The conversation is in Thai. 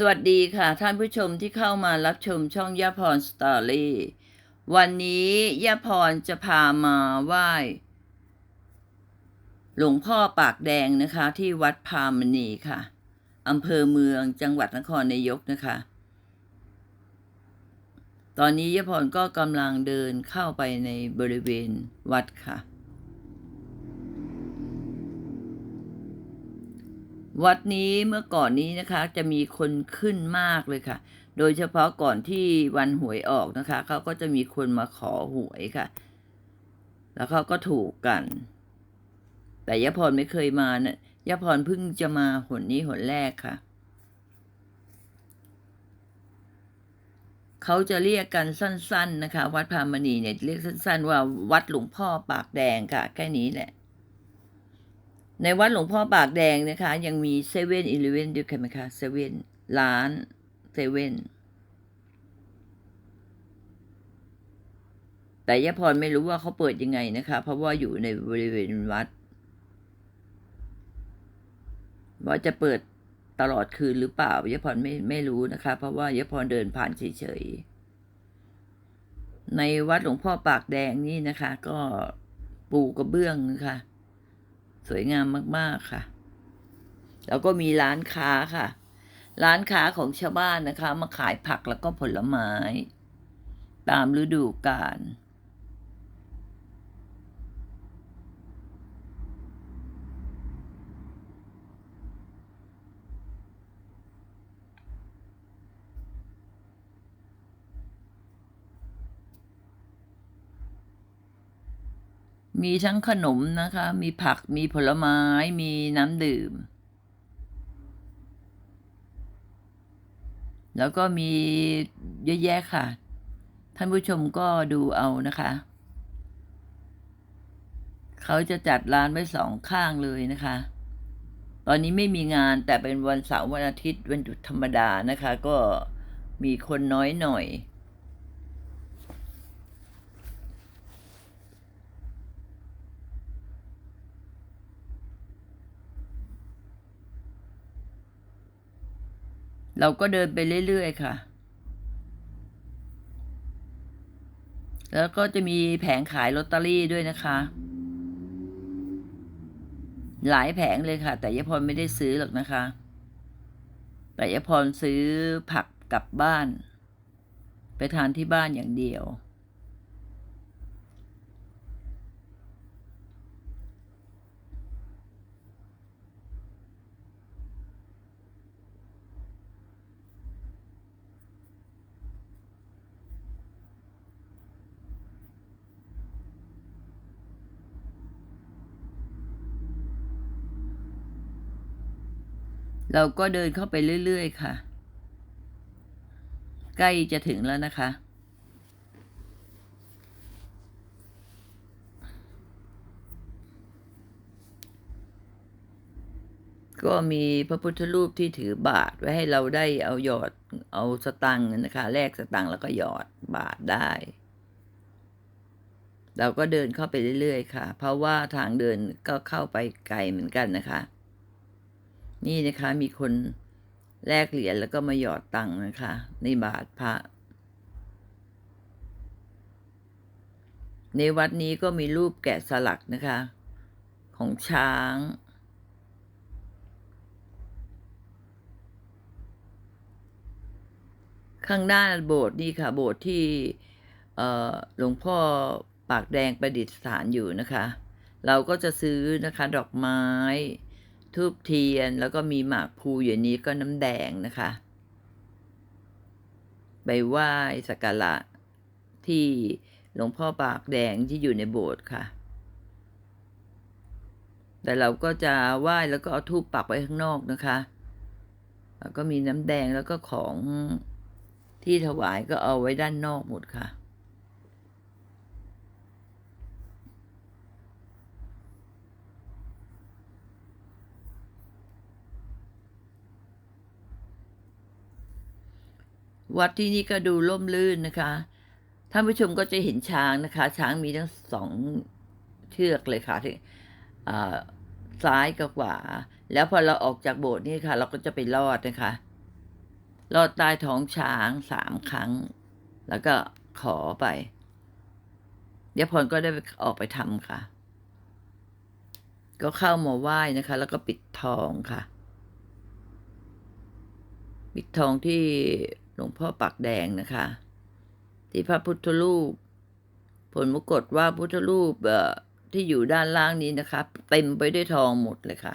สวัสดีค่ะท่านผู้ชมที่เข้ามารับชมช่องย่าพรสตอรี่วันนี้ย่าพรจะพามาไหว้หลวงพ่อปากแดงนะคะ ที่วัดพามณีค่ะอำเภอเมืองจังหวัดนครนายกนะคะ ตอนนี้ย่าพรก็กำลังเดินเข้าไปในบริเวณวัดค่ะ วัดนี้เมื่อก่อนนี้นะคะจะมีคนขึ้นมากเลยค่ะ โดยเฉพาะก่อนที่วันหวยออกนะคะเขาก็จะมีคนมาขอหวยค่ะ แล้วเขาก็ถูกกัน แต่ยะพรไม่เคยมานะี่ยยะพรเพิ่งจะมาหนนี้หนแรกค่ะเขาจะเรียกกันสั้น ๆ นะคะ วัดพามณีเนี่ยเรียกสั้น ๆ ว่าวัดหลวงพ่อปากแดงค่ะแค่นี้แหละ ในวัดหลวงพ่อปากแดงนะคะ ยังมีเซเว่นอีเลเว่นด้วยกันไหมคะเซเว่นร้านเซเว่นแต่ยะพรไม่รู้ว่าเขาเปิดยังไงนะคะ เพราะว่าอยู่ในบริเวณวัด ว่าจะเปิดตลอดคืนหรือเปล่ายะพรไม่ไม่รู้นะคะ เพราะว่ายะพรเดินผ่านเฉยๆในวัดหลวงพ่อปากแดงนี่นะคะ ก็ปูกระเบื้องนะคะ สวยงามมากๆค่ะ แล้วก็มีร้านค้าค่ะ ร้านค้าของชาวบ้านนะคะ มาขายผักแล้วก็ผลไม้ ตามฤดูกาล มีทั้งขนมนะคะ มีผัก มีผลไม้ มีน้ำดื่ม แล้วก็มีเยอะแยะค่ะ ท่านผู้ชมก็ดูเอานะคะ เขาจะจัดร้านไว้สองข้างเลยนะคะ ตอนนี้ไม่มีงานแต่เป็นวันเสาร์วันอาทิตย์วันหยุดธรรมดานะคะ ก็มีคนน้อยหน่อย เราก็เดินไปเรื่อยๆค่ะ แล้วก็จะมีแผงขายลอตเตอรี่ด้วยนะคะ หลายแผงเลยค่ะ แต่ยพรไม่ได้ซื้อหรอกนะคะ แต่ยพรซื้อผักกลับบ้าน ไปทานที่บ้านอย่างเดียว เราก็เดินเข้าไปเรื่อย ๆ ค่ะ ใกล้จะถึงแล้วนะคะ ก็มีพระพุทธรูปที่ถือบาทไว้ให้เราได้เอาหยอดเอาสตังค์นะคะ แลกสตังค์แล้วก็หยอดบาทได้ เราก็เดินเข้าไปเรื่อย ๆ ค่ะ เพราะว่าทางเดินก็เข้าไปไกลเหมือนกันนะคะ นี่นะคะมีคนแลกเหรียญแล้วก็มาหยอดตังค์นะคะ ในบาทพระ ในวัดนี้ก็มีรูปแกะสลักนะคะ ของช้างข้างหน้าโบสถ์นี่ค่ะ โบสถ์ที่หลวงพ่อปากแดงประดิษฐานอยู่นะคะ เราก็จะซื้อนะคะดอกไม้ ทูบเทียน แล้วก็มีหมากพลูอยู่นี้ก็น้ำแดงนะคะไปไหว้สักการะที่หลวงพ่อปากแดงที่อยู่ในโบสถ์ค่ะ แต่เราก็จะไหว้แล้วก็เอาทูบปักไว้ข้างนอกนะคะ แล้วก็มีน้ำแดงแล้วก็ของที่ถวายก็เอาไว้ด้านนอกหมดค่ะ วัดที่นี่ก็ดูร่มรื่นนะคะ ท่านผู้ชมก็จะเห็นช้างนะคะ ช้างมีทั้งสองเชือกเลยค่ะที่ซ้ายกับขวา แล้วพอเราออกจากโบสถ์นี่ค่ะ เราก็จะไปลอดนะคะ ลอดใต้ท้องช้างสามครั้ง แล้วก็ขอไปยายวพรก็ได้ออกไปทำค่ะ ก็เข้ามาไหว้นะคะ แล้วก็ปิดทองค่ะ ปิดทองที่ หลวงพ่อปักแดงนะคะ ที่พระพุทธรูป ผลมกฏว่าพุทธรูปที่อยู่ด้านล่างนี้นะคะ เต็มไปด้วยทองหมดเลยค่ะ